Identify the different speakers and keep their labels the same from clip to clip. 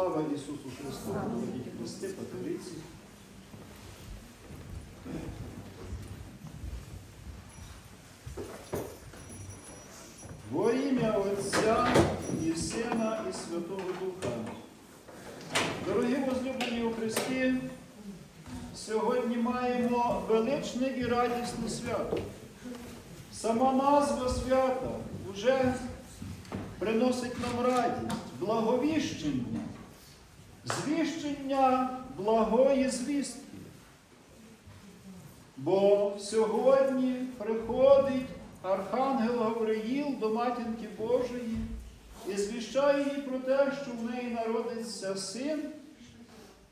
Speaker 1: Слава Ісусу Христу! Молодіть Христи, Патериці. Во ім'я Отця і Сина, і Святого Духа. Дорогі возлюблені у Христі, сьогодні маємо величне і радісне свято. Сама назва свята вже приносить нам радість, благовіщення, звіщення благої звістки. Бо сьогодні приходить Архангел Гавриїл до матінки Божої і звіщає їй про те, що в неї народиться син,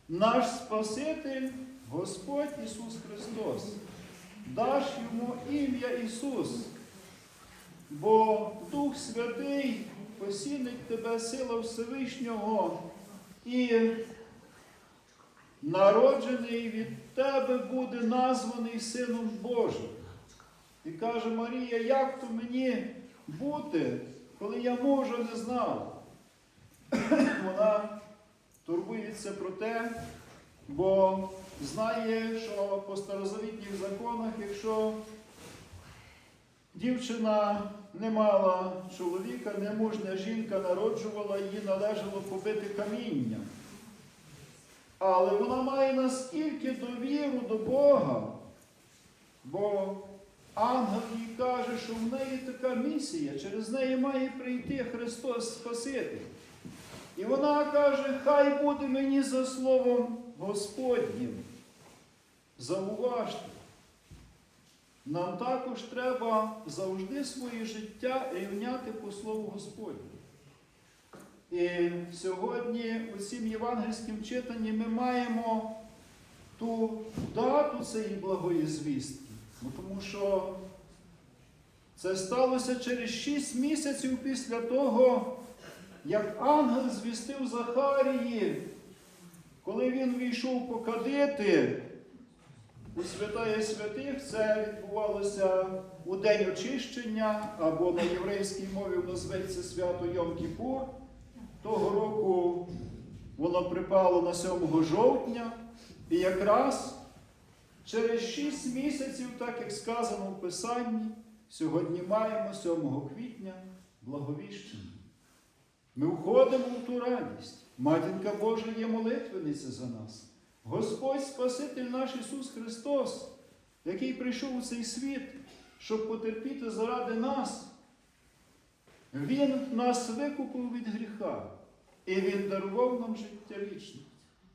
Speaker 1: наш Спаситель, Господь Ісус Христос. Даш йому ім'я Ісус, бо Дух Святий посінить тебе сила Всевишнього і народжений від тебе буде названий Сином Божим. І каже Марія, як то мені бути, коли я мужа не знала? Вона турбується про те, бо знає, що по старозавітніх законах, якщо дівчина не мала чоловіка, немужня жінка народжувала, її належало побити камінням. Але вона має наскільки довіру до Бога, бо ангел їй каже, що в неї така місія, через неї має прийти Христос Спаситель. І вона каже, хай буде мені за словом Господнім. Зауважте, нам також треба завжди своє життя рівняти по Слову Господню. І сьогодні у цім євангельським читанні ми маємо ту дату цієї благої звістки. Ну, тому що це сталося через шість місяців після того, як ангел звістив Захарії, коли він війшов покадити у святая святих, це відбувалося у день очищення, або на єврейській мові воно зветься свято Йом-Кіпур. Того року воно припало на 7 жовтня, і якраз через 6 місяців, так як сказано в Писанні, сьогодні маємо 7 квітня благовіщення. Ми входимо в ту радість. Матінка Божа є молитвениця за нас. Господь Спаситель наш Ісус Христос, який прийшов у цей світ, щоб потерпіти заради нас. Він нас викупив від гріха, і Він дарував нам життя вічне.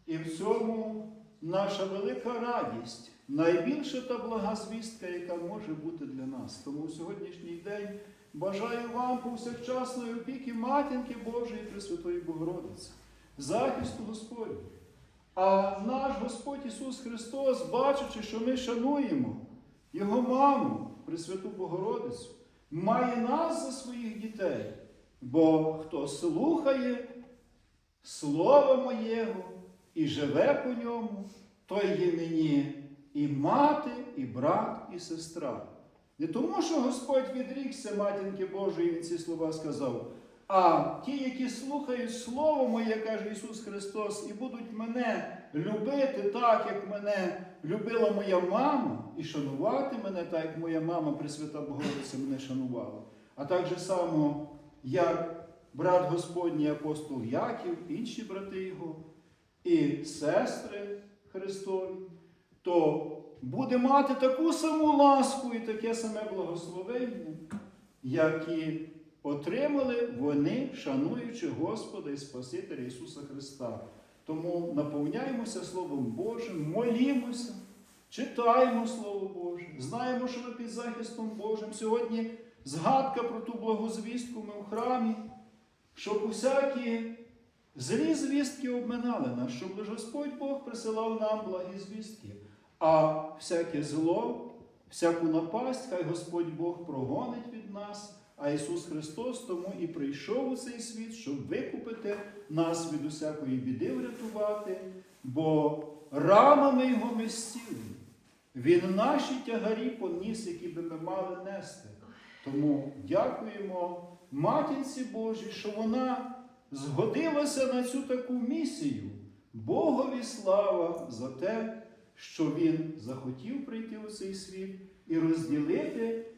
Speaker 1: І в цьому наша велика радість, найбільша та блага звістка, яка може бути для нас. Тому в сьогоднішній день бажаю вам повсякчасної опіки Матінки Божої Пресвятої Богородиці, захисту Господнього. А наш Господь Ісус Христос, бачачи, що ми шануємо Його маму, Пресвяту Богородицю, має нас за своїх дітей. Бо хто слухає Слово Моєго і живе по ньому, той є мені і мати, і брат, і сестра. Не тому, що Господь відрікся матінки Божої, Він ці слова сказав, а ті, які слухають Слово Моє, каже Ісус Христос, і будуть мене любити так, як мене любила моя мама, і шанувати мене так, як моя мама, Пресвята Богородиця, мене шанувала. А так же само, як брат Господній апостол Яків, інші брати його, і сестри Христові, то буде мати таку саму ласку і таке саме благословення, як і отримали вони, шануючи Господа і Спасителя Ісуса Христа. Тому наповняємося Словом Божим, молімося, читаємо Слово Боже, знаємо, що ми під захистом Божим. Сьогодні згадка про ту благозвістку ми в храмі, щоб усякі злі звістки обминали нас, щоб Господь Бог присилав нам благі звістки. А всяке зло, всяку напасть, хай Господь Бог прогонить від нас. А Ісус Христос тому і прийшов у цей світ, щоб викупити нас від усякої біди врятувати, бо рамами Його ми. Він наші тягарі поніс, які би ми мали нести. Тому дякуємо Матінці Божій, що вона згодилося на цю таку місію. Богові слава за те, що Він захотів прийти у цей світ і розділити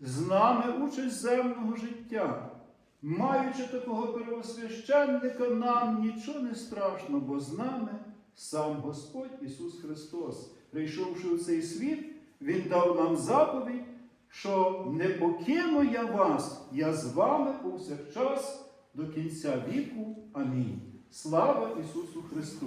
Speaker 1: з нами участь земного життя. Маючи такого первосвященника, нам нічого не страшно, бо з нами сам Господь Ісус Христос, прийшовши у цей світ, Він дав нам заповідь, що не покину я вас, я з вами повсякчас до кінця віку. Амінь. Слава Ісусу Христу!